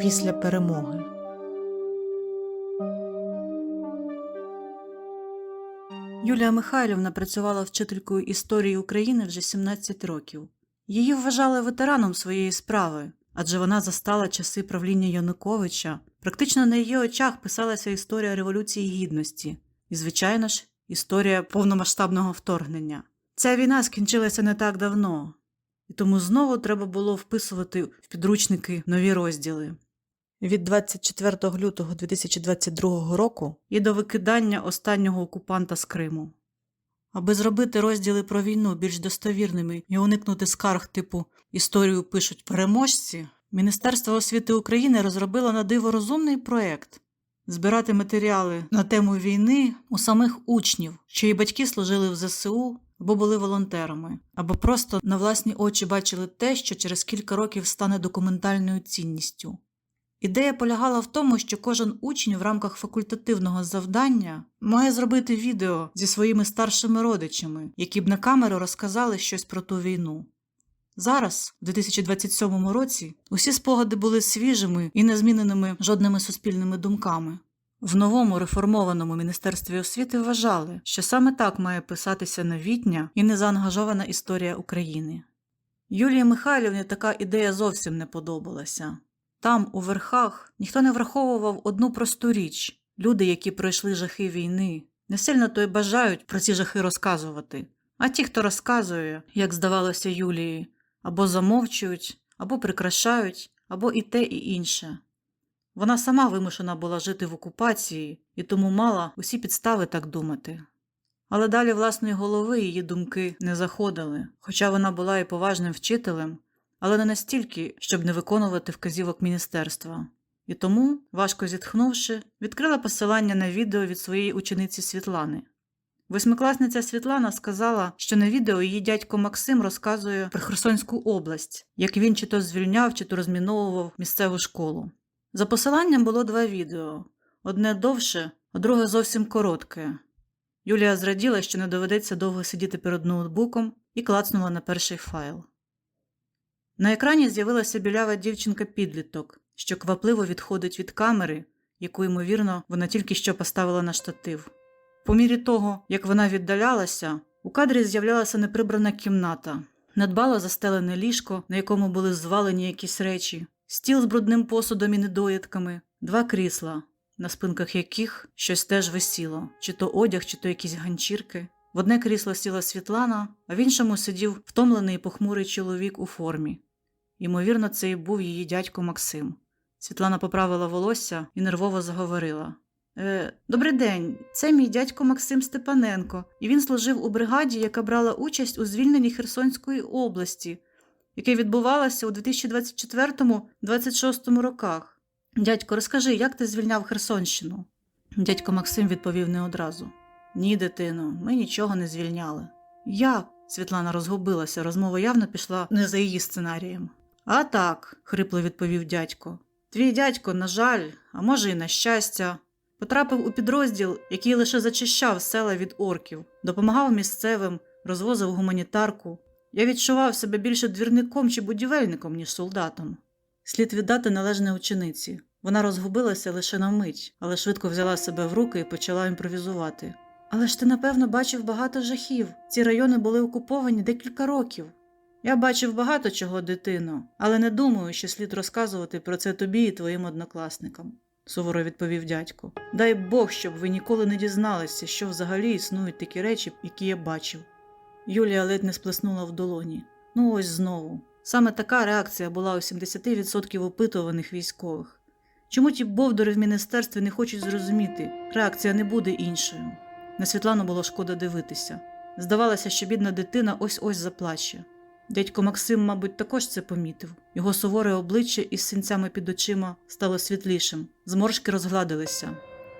після перемоги. Юлія Михайлівна працювала вчителькою історії України вже 17 років. Її вважали ветераном своєї справи, адже вона застала часи правління Януковича. Практично на її очах писалася історія Революції Гідності і, звичайно ж, історія повномасштабного вторгнення. Ця війна скінчилася не так давно, і тому знову треба було вписувати в підручники нові розділи. Від 24 лютого 2022 року і до викидання останнього окупанта з Криму. Аби зробити розділи про війну більш достовірними і уникнути скарг типу Історію пишуть переможці, Міністерство освіти України розробило на диво розумний проект збирати матеріали на тему війни у самих учнів, чиї батьки служили в ЗСУ або були волонтерами, або просто на власні очі бачили те, що через кілька років стане документальною цінністю. Ідея полягала в тому, що кожен учень в рамках факультативного завдання має зробити відео зі своїми старшими родичами, які б на камеру розказали щось про ту війну. Зараз, в 2027 році, усі спогади були свіжими і не зміненими жодними суспільними думками. В новому реформованому міністерстві освіти вважали, що саме так має писатися новітня і незаангажована історія України. Юлії Михайлівні така ідея зовсім не подобалася. Там, у верхах, ніхто не враховував одну просту річ люди, які пройшли жахи війни, не сильно то й бажають про ці жахи розказувати. А ті, хто розказує, як здавалося Юлії, або замовчують, або прикрашають, або і те, і інше. Вона сама вимушена була жити в окупації і тому мала усі підстави так думати. Але далі власної голови її думки не заходили, хоча вона була і поважним вчителем, але не настільки, щоб не виконувати вказівок міністерства. І тому, важко зітхнувши, відкрила посилання на відео від своєї учениці Світлани. Восьмикласниця Світлана сказала, що на відео її дядько Максим розказує про Херсонську область, як він чи то звільняв, чи то розміновував місцеву школу. За посиланням було два відео одне довше, а друге зовсім коротке. Юлія зраділа, що не доведеться довго сидіти перед ноутбуком і клацнула на перший файл. На екрані з'явилася білява дівчинка-підліток, що квапливо відходить від камери, яку, ймовірно, вона тільки що поставила на штатив. По мірі того, як вона віддалялася, у кадрі з'являлася неприбрана кімната, надбало застелене ліжко, на якому були звалені якісь речі, стіл з брудним посудом і недоїдками, два крісла, на спинках яких щось теж висіло, чи то одяг, чи то якісь ганчірки. В одне крісло сіла Світлана, а в іншому сидів втомлений і похмурий чоловік у формі. Ймовірно, це і був її дядько Максим. Світлана поправила волосся і нервово заговорила. Е, Добрий день, це мій дядько Максим Степаненко, і він служив у бригаді, яка брала участь у звільненні Херсонської області, яке відбувалося у 2024-26 роках. Дядько, розкажи, як ти звільняв Херсонщину? Дядько Максим відповів не одразу. Ні, дитино, ми нічого не звільняли. Як? Світлана розгубилася, розмова явно пішла не за її сценарієм. А так, хрипло відповів дядько. Твій дядько, на жаль, а може, і на щастя, потрапив у підрозділ, який лише зачищав села від орків, допомагав місцевим, розвозив гуманітарку. Я відчував себе більше двірником чи будівельником, ніж солдатом. Слід віддати належне учениці. Вона розгубилася лише на мить, але швидко взяла себе в руки і почала імпровізувати. Але ж ти, напевно, бачив багато жахів. Ці райони були окуповані декілька років. Я бачив багато чого, дитино, але не думаю, що слід розказувати про це тобі і твоїм однокласникам, суворо відповів дядько. Дай Бог, щоб ви ніколи не дізналися, що взагалі існують такі речі, які я бачив. Юлія ледь не сплеснула в долоні. Ну ось знову. Саме така реакція була у 70% опитуваних військових. Чому ті бовдори в міністерстві не хочуть зрозуміти, реакція не буде іншою. На Світлану було шкода дивитися. Здавалося, що бідна дитина ось ось заплаче. Дядько Максим, мабуть, також це помітив. Його суворе обличчя із синцями під очима стало світлішим, зморшки розгладилися.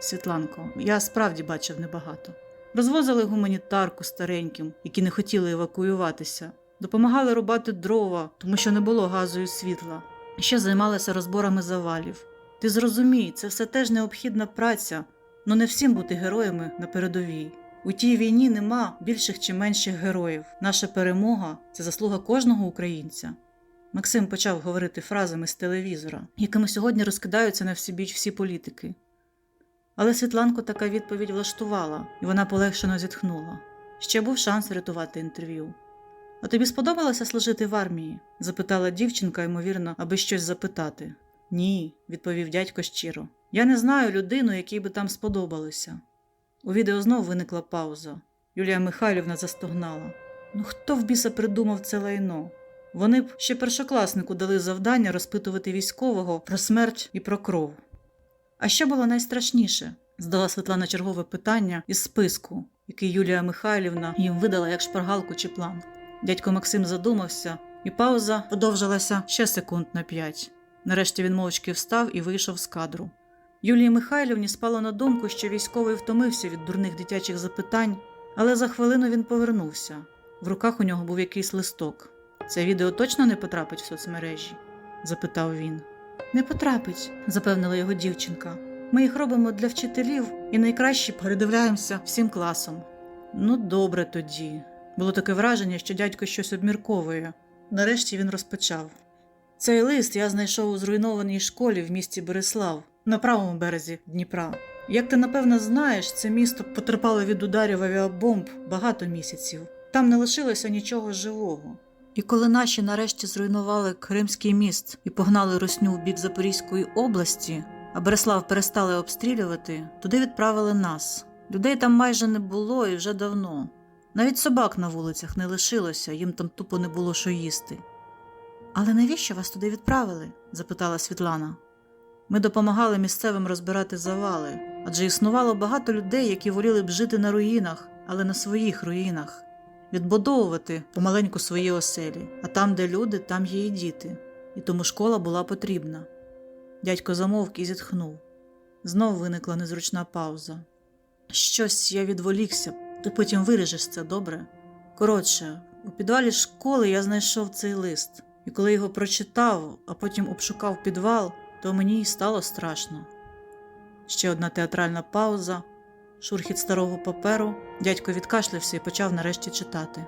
Світланко, я справді бачив небагато. Розвозили гуманітарку стареньким, які не хотіли евакуюватися, допомагали рубати дрова, тому що не було газу і світла, ще займалися розборами завалів. Ти зрозумій, це все теж необхідна праця, але не всім бути героями на передовій. У тій війні нема більших чи менших героїв. Наша перемога це заслуга кожного українця. Максим почав говорити фразами з телевізора, якими сьогодні розкидаються на всі біч всі політики. Але Світланку така відповідь влаштувала, і вона полегшено зітхнула. Ще був шанс врятувати інтерв'ю. А тобі сподобалося служити в армії? запитала дівчинка, ймовірно, аби щось запитати. Ні, відповів дядько щиро. Я не знаю людину, якій би там сподобалося. У відео знов виникла пауза. Юлія Михайлівна застогнала. Ну хто в біса придумав це лайно? Вони б ще першокласнику дали завдання розпитувати військового про смерть і про кров. А що було найстрашніше? здала Світлана чергове питання із списку, який Юлія Михайлівна їм видала як шпаргалку чи план. Дядько Максим задумався, і пауза продовжилася ще секунд на п'ять. Нарешті він мовчки встав і вийшов з кадру. Юлії Михайлівні спало на думку, що військовий втомився від дурних дитячих запитань, але за хвилину він повернувся. В руках у нього був якийсь листок. Це відео точно не потрапить в соцмережі? запитав він. Не потрапить, запевнила його дівчинка. Ми їх робимо для вчителів і найкраще передивляємося всім класом. Ну, добре тоді. Було таке враження, що дядько щось обмірковує. Нарешті він розпочав. Цей лист я знайшов у зруйнованій школі в місті Береслав на правому березі Дніпра. Як ти напевно знаєш, це місто потерпало від ударів авіабомб багато місяців. Там не лишилося нічого живого. І коли наші нарешті зруйнували Кримський міст і погнали русню в бік Запорізької області, а Береслав перестали обстрілювати, туди відправили нас. Людей там майже не було і вже давно. Навіть собак на вулицях не лишилося, їм там тупо не було що їсти. Але навіщо вас туди відправили? запитала Світлана. Ми допомагали місцевим розбирати завали, адже існувало багато людей, які воліли б жити на руїнах, але на своїх руїнах, відбудовувати помаленьку свої оселі, а там, де люди, там є і діти, і тому школа була потрібна. Дядько замовк і зітхнув. Знов виникла незручна пауза. Щось я відволікся, ти потім виріжеш це добре. Коротше, у підвалі школи я знайшов цей лист, і коли його прочитав, а потім обшукав підвал, то мені й стало страшно. Ще одна театральна пауза, шурхіт старого паперу, дядько відкашлявся і почав нарешті читати.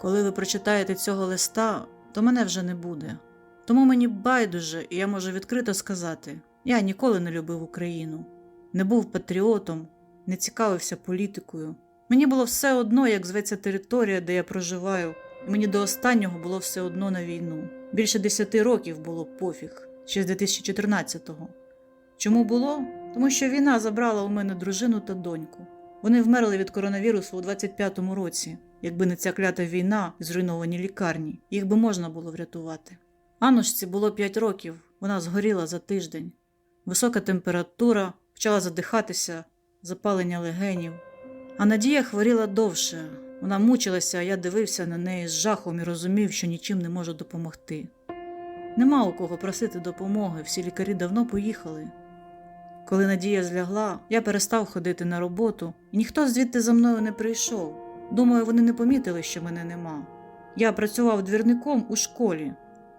Коли ви прочитаєте цього листа, то мене вже не буде. Тому мені байдуже, і я можу відкрито сказати: я ніколи не любив Україну, не був патріотом, не цікавився політикою. Мені було все одно, як зветься територія, де я проживаю, і мені до останнього було все одно на війну. Більше десяти років було пофіг, ще з 2014-го. Чому було? Тому що війна забрала у мене дружину та доньку. Вони вмерли від коронавірусу у 25-му році. Якби не ця клята війна і зруйновані лікарні, їх би можна було врятувати. Аннушці було 5 років, вона згоріла за тиждень. Висока температура, почала задихатися, запалення легенів. А Надія хворіла довше. Вона мучилася, а я дивився на неї з жахом і розумів, що нічим не можу допомогти. Нема у кого просити допомоги, всі лікарі давно поїхали. Коли Надія злягла, я перестав ходити на роботу, і ніхто звідти за мною не прийшов. Думаю, вони не помітили, що мене нема. Я працював двірником у школі.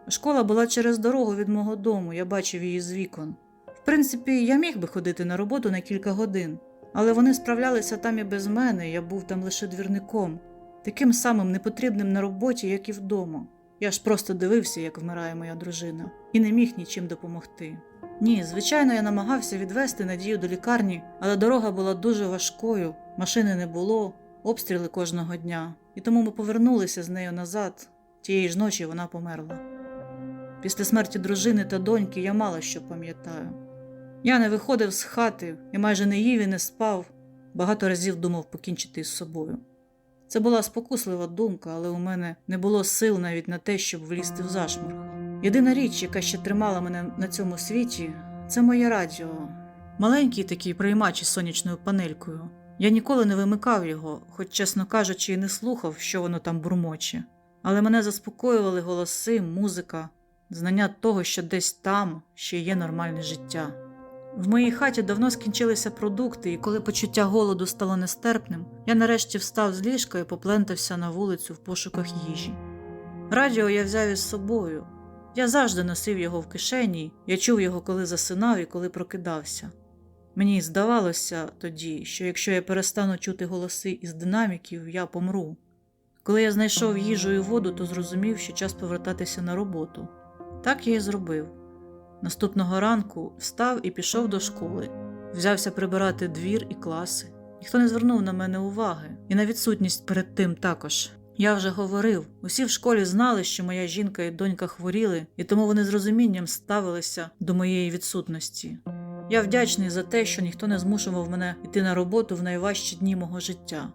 Школа була через дорогу від мого дому, я бачив її з вікон. В принципі, я міг би ходити на роботу на кілька годин, але вони справлялися там і без мене, я був там лише двірником, таким самим непотрібним на роботі, як і вдома. Я ж просто дивився, як вмирає моя дружина, і не міг нічим допомогти. Ні, звичайно, я намагався відвести Надію до лікарні, але дорога була дуже важкою, машини не було, обстріли кожного дня, і тому ми повернулися з нею назад. Тієї ж ночі вона померла. Після смерті дружини та доньки я мало що пам'ятаю. Я не виходив з хати і майже не їв і не спав, багато разів думав покінчити з собою. Це була спокуслива думка, але у мене не було сил навіть на те, щоб влізти в зашморг. Єдина річ, яка ще тримала мене на цьому світі, це моє радіо. Маленький такий приймач із сонячною панелькою. Я ніколи не вимикав його, хоч, чесно кажучи, і не слухав, що воно там бурмоче. Але мене заспокоювали голоси, музика, знання того, що десь там ще є нормальне життя. В моїй хаті давно скінчилися продукти, і коли почуття голоду стало нестерпним, я нарешті встав з ліжка і поплентався на вулицю в пошуках їжі. Радіо я взяв із собою. Я завжди носив його в кишені, я чув його, коли засинав і коли прокидався. Мені здавалося тоді, що якщо я перестану чути голоси із динаміків, я помру. Коли я знайшов їжу і воду, то зрозумів, що час повертатися на роботу. Так я і зробив. Наступного ранку встав і пішов до школи, взявся прибирати двір і класи. Ніхто не звернув на мене уваги, і на відсутність перед тим також. Я вже говорив, усі в школі знали, що моя жінка і донька хворіли, і тому вони з розумінням ставилися до моєї відсутності. Я вдячний за те, що ніхто не змушував мене йти на роботу в найважчі дні мого життя.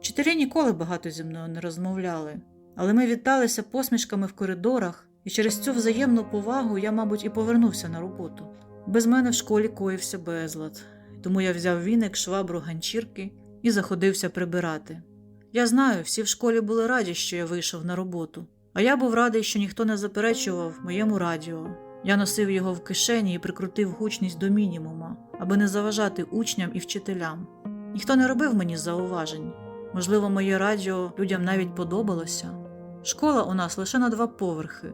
Вчителі ніколи багато зі мною не розмовляли, але ми віталися посмішками в коридорах, і через цю взаємну повагу я, мабуть, і повернувся на роботу. Без мене в школі коївся безлад, тому я взяв віник, швабру, ганчірки і заходився прибирати. Я знаю, всі в школі були раді, що я вийшов на роботу, а я був радий, що ніхто не заперечував моєму радіо. Я носив його в кишені і прикрутив гучність до мінімума, аби не заважати учням і вчителям. Ніхто не робив мені зауважень. Можливо, моє радіо людям навіть подобалося. Школа у нас лише на два поверхи,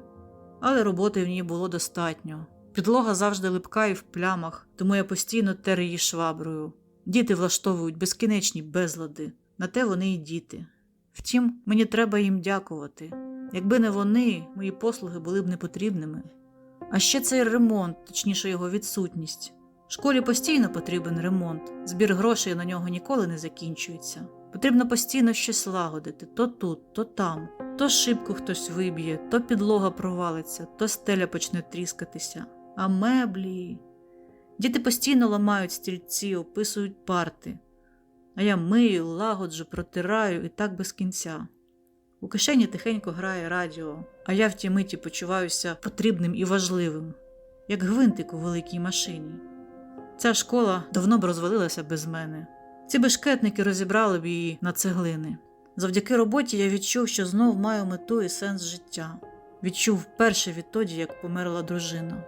але роботи в ній було достатньо. Підлога завжди липка і в плямах, тому я постійно тер її шваброю. Діти влаштовують безкінечні безлади, на те вони і діти. Втім, мені треба їм дякувати. Якби не вони, мої послуги були б непотрібними. А ще цей ремонт, точніше його відсутність. Школі постійно потрібен ремонт, збір грошей на нього ніколи не закінчується. Потрібно постійно щось лагодити то тут, то там, то шибку хтось виб'є, то підлога провалиться, то стеля почне тріскатися. А меблі. Діти постійно ламають стільці, описують парти. А я мию, лагоджу, протираю і так без кінця. У кишені тихенько грає радіо, а я в тій миті почуваюся потрібним і важливим, як гвинтик у великій машині. Ця школа давно б розвалилася без мене. Ці бешкетники розібрали б її на цеглини. Завдяки роботі я відчув, що знов маю мету і сенс життя. Відчув вперше відтоді, як померла дружина.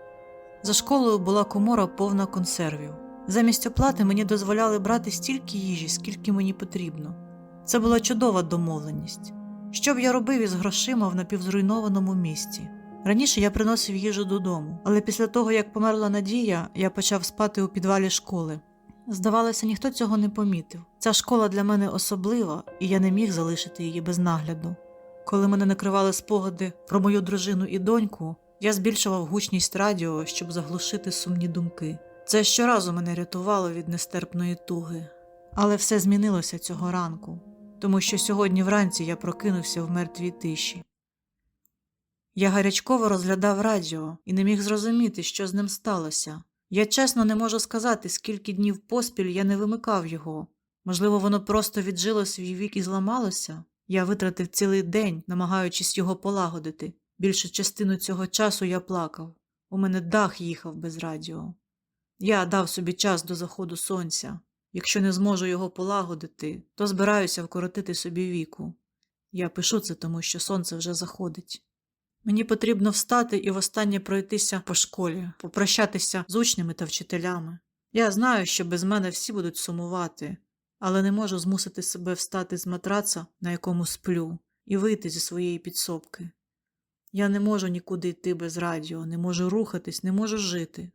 За школою була комора повна консервів. Замість оплати мені дозволяли брати стільки їжі, скільки мені потрібно. Це була чудова домовленість. Що б я робив із грошима в напівзруйнованому місті? Раніше я приносив їжу додому, але після того, як померла Надія, я почав спати у підвалі школи. Здавалося, ніхто цього не помітив. Ця школа для мене особлива, і я не міг залишити її без нагляду. Коли мене накривали спогади про мою дружину і доньку, я збільшував гучність радіо, щоб заглушити сумні думки. Це щоразу мене рятувало від нестерпної туги. Але все змінилося цього ранку, тому що сьогодні вранці я прокинувся в мертвій тиші. Я гарячково розглядав радіо і не міг зрозуміти, що з ним сталося. Я чесно не можу сказати, скільки днів поспіль я не вимикав його. Можливо, воно просто віджило свій вік і зламалося. Я витратив цілий день, намагаючись його полагодити. Більшу частину цього часу я плакав. У мене дах їхав без радіо. Я дав собі час до заходу сонця. Якщо не зможу його полагодити, то збираюся вкоротити собі віку. Я пишу це тому, що сонце вже заходить. Мені потрібно встати і востаннє пройтися по школі, попрощатися з учнями та вчителями. Я знаю, що без мене всі будуть сумувати, але не можу змусити себе встати з матраца, на якому сплю, і вийти зі своєї підсобки. Я не можу нікуди йти без радіо, не можу рухатись, не можу жити.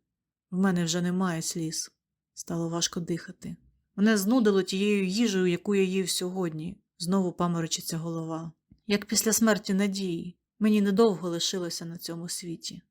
В мене вже немає сліз. Стало важко дихати. Мене знудило тією їжею, яку я їв сьогодні. Знову паморочиться голова. Як після смерті Надії, мені недовго лишилося на цьому світі.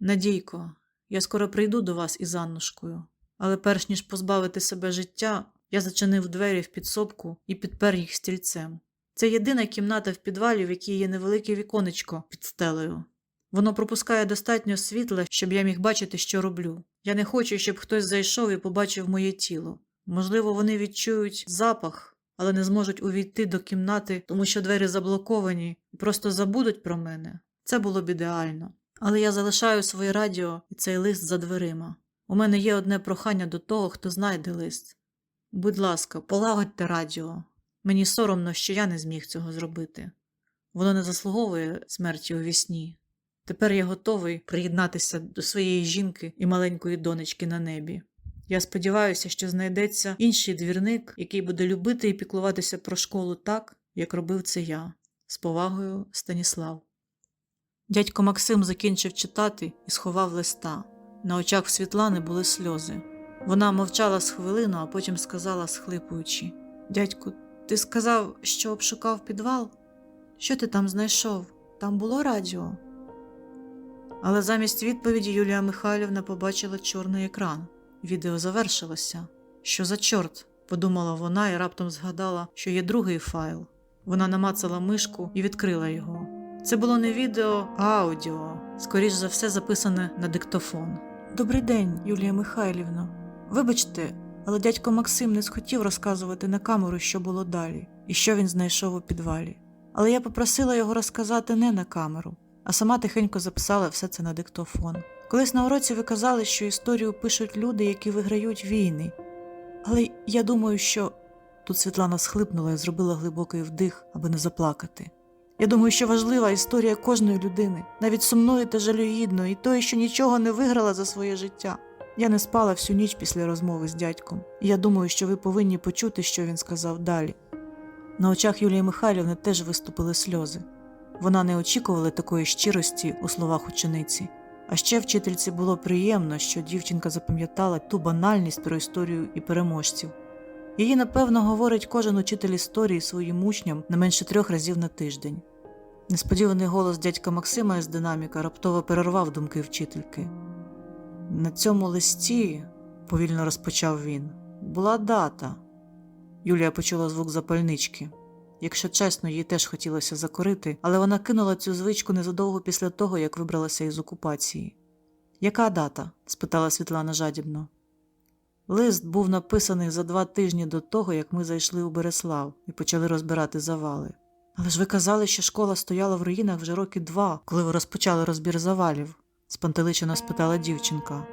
Надійко, я скоро прийду до вас із Аннушкою, але перш ніж позбавити себе життя, я зачинив двері в підсобку і підпер їх стільцем. Це єдина кімната в підвалі, в якій є невелике віконечко під стелею. Воно пропускає достатньо світла, щоб я міг бачити, що роблю. Я не хочу, щоб хтось зайшов і побачив моє тіло. Можливо, вони відчують запах, але не зможуть увійти до кімнати, тому що двері заблоковані і просто забудуть про мене. Це було б ідеально. Але я залишаю своє радіо і цей лист за дверима. У мене є одне прохання до того, хто знайде лист. Будь ласка, полагодьте радіо. Мені соромно, що я не зміг цього зробити. Воно не заслуговує смерті у вісні. Тепер я готовий приєднатися до своєї жінки і маленької донечки на небі. Я сподіваюся, що знайдеться інший двірник, який буде любити і піклуватися про школу так, як робив це я. З повагою Станіслав. Дядько Максим закінчив читати і сховав листа. На очах Світлани були сльози. Вона мовчала з хвилину, а потім сказала, схлипуючи: Дядьку, ти сказав, що обшукав підвал? Що ти там знайшов? Там було радіо. Але замість відповіді Юлія Михайлівна побачила чорний екран. Відео завершилося. Що за чорт? подумала вона і раптом згадала, що є другий файл. Вона намацала мишку і відкрила його. Це було не відео, а аудіо, скоріш за все, записане на диктофон. Добрий день, Юлія Михайлівна. Вибачте, але дядько Максим не схотів розказувати на камеру, що було далі, і що він знайшов у підвалі. Але я попросила його розказати не на камеру, а сама тихенько записала все це на диктофон. Колись на уроці ви казали, що історію пишуть люди, які виграють війни. Але я думаю, що тут Світлана схлипнула і зробила глибокий вдих, аби не заплакати. Я думаю, що важлива історія кожної людини, навіть сумної та жалюгідної, і тої, що нічого не виграла за своє життя. Я не спала всю ніч після розмови з дядьком, і я думаю, що ви повинні почути, що він сказав далі. На очах Юлії Михайлівни теж виступили сльози. Вона не очікувала такої щирості у словах учениці. А ще вчительці було приємно, що дівчинка запам'ятала ту банальність про історію і переможців. Її, напевно, говорить кожен учитель історії своїм учням не менше трьох разів на тиждень. Несподіваний голос дядька Максима із динаміка раптово перервав думки вчительки. На цьому листі, повільно розпочав він, була дата. Юлія почула звук запальнички. Якщо чесно, їй теж хотілося закурити, але вона кинула цю звичку незадовго після того, як вибралася із окупації. Яка дата? спитала Світлана жадібно. Лист був написаний за два тижні до того, як ми зайшли у Береслав і почали розбирати завали. Але ж ви казали, що школа стояла в руїнах вже роки два, коли ви розпочали розбір завалів, спантеличено спитала дівчинка.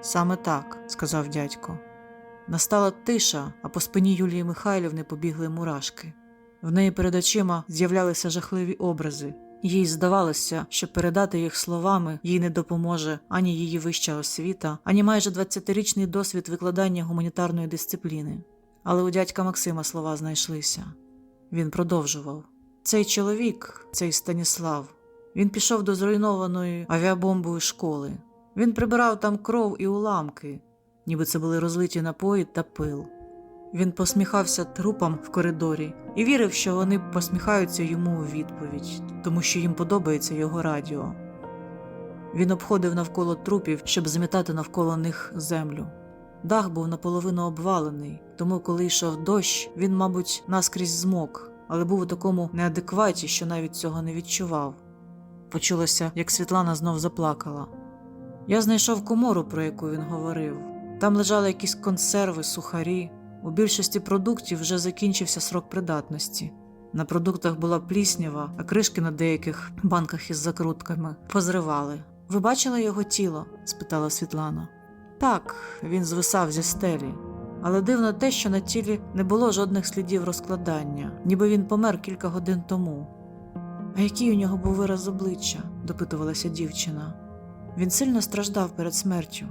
Саме так, сказав дядько. Настала тиша, а по спині Юлії Михайлівни побігли мурашки. В неї перед очима з'являлися жахливі образи. Їй здавалося, що передати їх словами їй не допоможе ані її вища освіта, ані майже 20-річний досвід викладання гуманітарної дисципліни. Але у дядька Максима слова знайшлися. Він продовжував: цей чоловік, цей Станіслав, він пішов до зруйнованої авіабомбою школи. Він прибирав там кров і уламки, ніби це були розлиті напої та пил. Він посміхався трупам в коридорі і вірив, що вони посміхаються йому у відповідь, тому що їм подобається його радіо. Він обходив навколо трупів, щоб змітати навколо них землю. Дах був наполовину обвалений, тому коли йшов дощ, він, мабуть, наскрізь змок, але був у такому неадекваті, що навіть цього не відчував. Почулося, як Світлана знов заплакала. Я знайшов комору, про яку він говорив. Там лежали якісь консерви, сухарі. У більшості продуктів вже закінчився срок придатності. На продуктах була пліснява, а кришки на деяких банках із закрутками позривали. Ви бачили його тіло? спитала Світлана. Так, він звисав зі стелі. Але дивно те, що на тілі не було жодних слідів розкладання, ніби він помер кілька годин тому. А який у нього був вираз обличчя? допитувалася дівчина. Він сильно страждав перед смертю.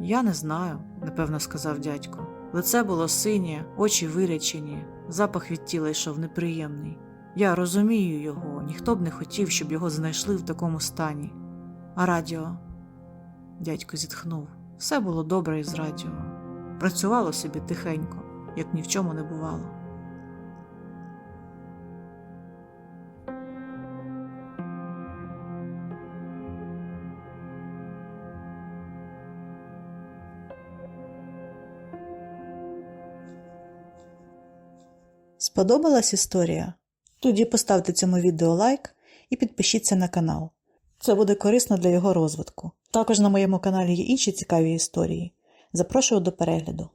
Я не знаю, напевно сказав дядько. Лице було синє, очі вирячені, запах від тіла йшов неприємний. Я розумію його, ніхто б не хотів, щоб його знайшли в такому стані. А радіо? Дядько зітхнув. Все було добре із радіо. Працювало собі тихенько, як ні в чому не бувало. Сподобалась історія? Тоді поставте цьому відео лайк і підпишіться на канал. Це буде корисно для його розвитку. Також на моєму каналі є інші цікаві історії. Запрошую до перегляду.